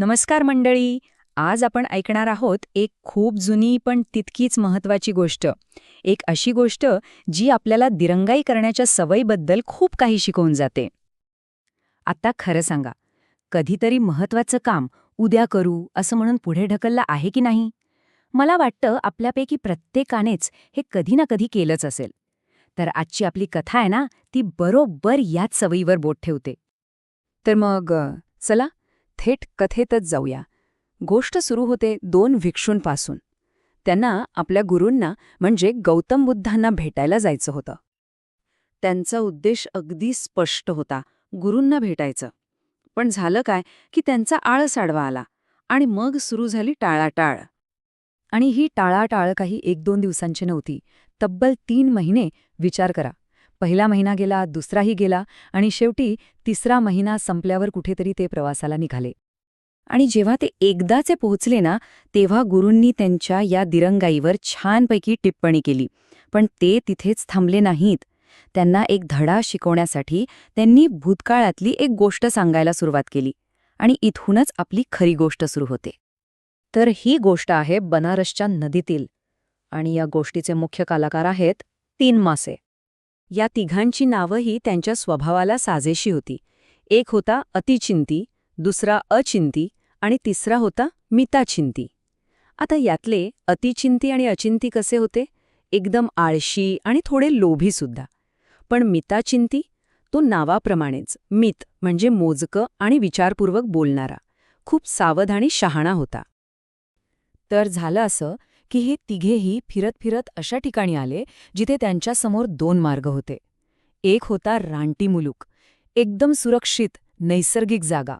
नमस्कार मंडळी. आज आपण ऐकणार आहोत एक खूप जुनी पण तितकीच महत्वाची गोष्ट. एक अशी गोष्ट जी आपल्याला दिरंगाई करण्याच्या सवयीबद्दल खूप काही शिकवून जाते. आता खरं सांगा कधीतरी महत्वाचं काम उद्या करू असं म्हणून पुढे ढकललं आहे की नाही? मला वाटतं आपल्यापैकी प्रत्येकानेच हे कधी ना कधी केलंच असेल. तर आजची आपली कथा आहे ना ती बरोबर याच सवयीवर बोट ठेवते. तर मग चला थेट कथेतच जाऊया. गोष्ट सुरू होते दोन भिक्षूंपासून. त्यांना आपल्या गुरूंना म्हणजे गौतम बुद्धांना भेटायला जायचं होतं. त्यांचा उद्देश अगदी स्पष्ट होता गुरूंना भेटायचं. पण झालं काय की त्यांचा आळस आडवा आला आणि मग सुरू झाली टाळाटाळ. आणि ही टाळाटाळ काही एक दोन दिवसांची नव्हती तब्बल तीन महिने विचार करा. पहिला महिना गेला दुसराही गेला आणि शेवटी तिसरा महिना संपल्यावर कुठेतरी ते प्रवासाला निघाले. आणि जेव्हा ते एकदाचे पोहोचले ना तेव्हा गुरूंनी त्यांच्या या दिरंगाईवर छानपैकी टिप्पणी केली. पण ते तिथेच थांबले नाहीत. त्यांना एक धडा शिकवण्यासाठी त्यांनी भूतकाळातली एक गोष्ट सांगायला सुरुवात केली आणि इथूनच आपली खरी गोष्ट सुरू होते. तर ही गोष्ट आहे बनारसच्या नदीतील आणि या गोष्टीचे मुख्य कलाकार आहेत तीन मासे. या तिघांची नावंही त्यांच्या स्वभावाला साजेशी होती. एक होता अतिचिंती दुसरा अचिंती आणि तिसरा होता मिताचिंती. आता यातले अतिचिंती आणि अचिंती कसे होते? एकदम आळशी आणि थोडे लोभीसुद्धा पण मिताचिंती तो नावाप्रमाणेच मित म्हणजे मोजकं आणि विचारपूर्वक बोलणारा खूप सावध आणि शहाणा होता. तर झालं असं की हे तिघेही फिरत फिरत अशा ठिकाणी आले जिथे त्यांच्यासमोर दोन मार्ग होते. एक होता रानटी मुलूक एकदम सुरक्षित नैसर्गिक जागा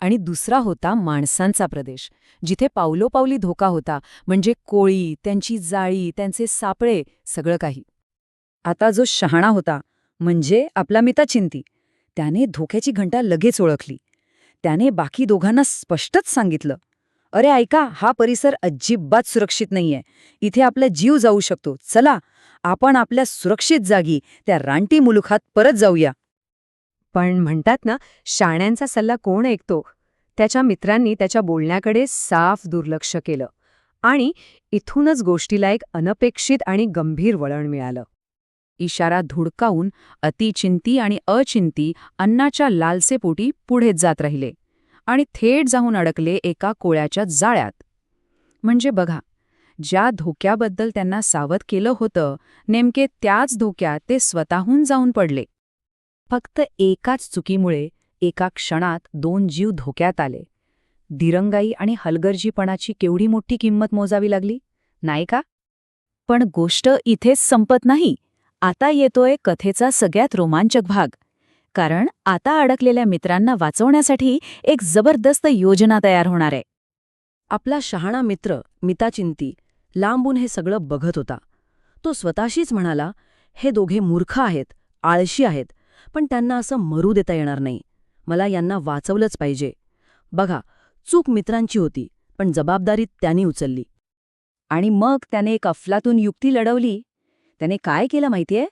आणि दुसरा होता माणसांचा प्रदेश जिथे पावलोपावली धोका होता म्हणजे कोळी त्यांची जाळी त्यांचे सापळे सगळं काही. आता जो शहाणा होता म्हणजे आपला मिताचिंती त्याने धोक्याची घंटा लगेच ओळखली. त्याने बाकी दोघांना स्पष्टच सांगितलं. अरे ऐका हा परिसर अजिबात सुरक्षित नाहीये. इथे आपला जीव जाऊ शकतो. चला आपण आपल्या सुरक्षित जागी त्या रानटी मुलुखात परत जाऊया. पण म्हणतात ना शाण्यांचा सल्ला कोण ऐकतो? त्याच्या मित्रांनी त्याच्या बोलण्याकडे साफ दुर्लक्ष केलं आणि इथूनच गोष्टीला एक अनपेक्षित आणि गंभीर वळण मिळालं. इशारा धुडकावून अतिचिंती आणि अचिंती अन्नाच्या लालसेपोटी पुढेच जात राहिले. आणि थेट जाऊन अडकले एका कोळ्याच्या जाळ्यात. म्हणजे बघा ज्या धोक्याबद्दल त्यांना सावध केलं होतं नेमके त्याच धोक्यात ते स्वतःहून जाऊन पडले. फक्त एकाच चुकीमुळे एका क्षणात दोन जीव धोक्यात आले. दिरंगाई आणि हलगर्जीपणाची केवढी मोठी किंमत मोजावी लागली? नाही का? पण गोष्ट इथेच संपत नाही. आता येतोय कथेचा सगळ्यात रोमांचक भाग. कारण आता अडकलेल्या मित्रांना वाचवण्यासाठी एक जबरदस्त योजना तयार होणार आहे. आपला शहाणा मित्र मिताचिंती लांबून हे सगळं बघत होता. तो स्वतःशीच म्हणाला हे दोघे मूर्ख आहेत आळशी आहेत पण त्यांना असं मरू देता येणार नाही. मला यांना वाचवलंच पाहिजे. बघा चूक मित्रांची होती पण जबाबदारी त्यांनी उचलली. आणि मग त्याने एक अफलातून युक्ती लढवली. त्याने काय केलं माहितीये?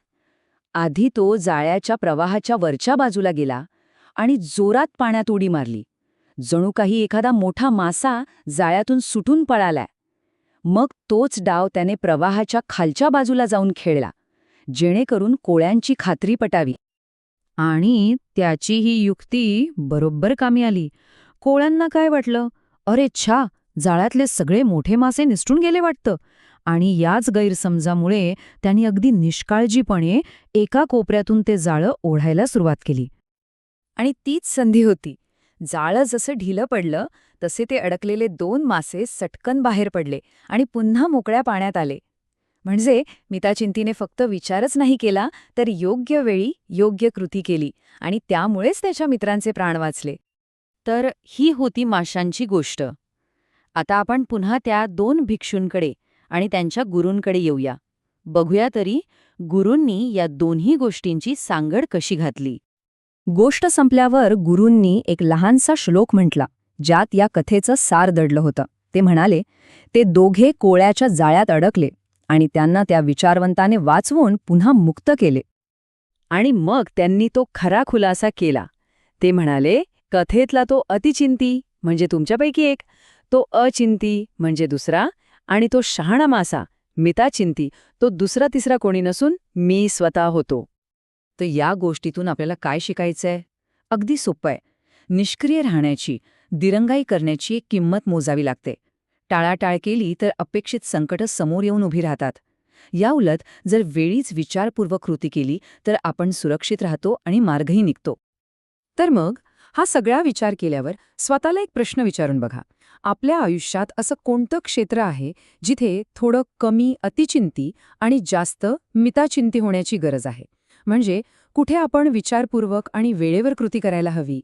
आधी तो जाळ्याच्या प्रवाहाच्या वरच्या बाजूला गेला आणि जोरात पाण्यात उडी मारली. जणू काही एखादा मोठा मासा जाळ्यातून सुटून पळालाय. मग तोच डाव त्याने प्रवाहाच्या खालच्या बाजूला जाऊन खेळला जेणेकरून कोळ्यांची खात्री पटावी. आणि त्याची ही युक्ती बरोबर कामी आली. कोळ्यांना काय वाटलं? अरे छा जाळ्यातले सगळे मोठे मासे निसटून गेले वाटतं. आणि याच गैरसमजामुळे त्यांनी अगदी निष्काळजीपणे एका कोपऱ्यातून ते जाळं ओढायला सुरुवात केली. आणि तीच संधी होती. जाळं जसं ढिलं पडलं तसे ते अडकलेले दोन मासे सटकन बाहेर पडले आणि पुन्हा मोकळ्या पाण्यात आले. म्हणजे मिताचिंतीने फक्त विचारच नाही केला तर योग्य वेळी योग्य कृती केली आणि त्यामुळेच त्याच्या मित्रांचे प्राण वाचले. तर ही होती माशांची गोष्ट. आता आपण पुन्हा त्या दोन भिक्षूंकडे आणि त्यांच्या गुरूंकडे येऊया. बघूया तरी गुरूंनी या दोन्ही गोष्टींची सांगड कशी घातली. गोष्ट संपल्यावर गुरूंनी एक लहानसा श्लोक म्हटला ज्यात या कथेचं सार दडलं होतं. ते म्हणाले ते दोघे कोळ्याच्या जाळ्यात अडकले आणि त्यांना त्या विचारवंताने वाचवून पुन्हा मुक्त केले. आणि मग त्यांनी तो खरा खुलासा केला. ते म्हणाले कथेतला तो अतिचिंती म्हणजे तुमच्यापैकी एक. तो अचिंती म्हणजे दुसरा. आणि तो शहाणा मासा मिताचिंती तो दुसरा तिसरा कोणी नसून मी स्वतः होतो. तर या गोष्टीतून आपल्याला काय शिकायचंय? अगदी सोपं आहे. निष्क्रिय राहण्याची दिरंगाई करण्याची एक किंमत मोजावी लागते. टाळाटाळ केली तर अपेक्षित संकटं समोर येऊन उभी राहतात. याउलट जर वेळीच विचारपूर्वक कृती केली तर आपण सुरक्षित राहतो आणि मार्गही निघतो. तर मग? हा सगळा विचार केल्यावर स्वतःला एक प्रश्न विचारून बघा. आपल्या आयुष्यात असं कोणतं क्षेत्र आहे जिथे थोडं कमी अतिचिंती आणि जास्त मिताचिंती होण्याची गरज आहे? म्हणजे कुठे आपण विचारपूर्वक आणि वेळेवर कृती करायला हवी?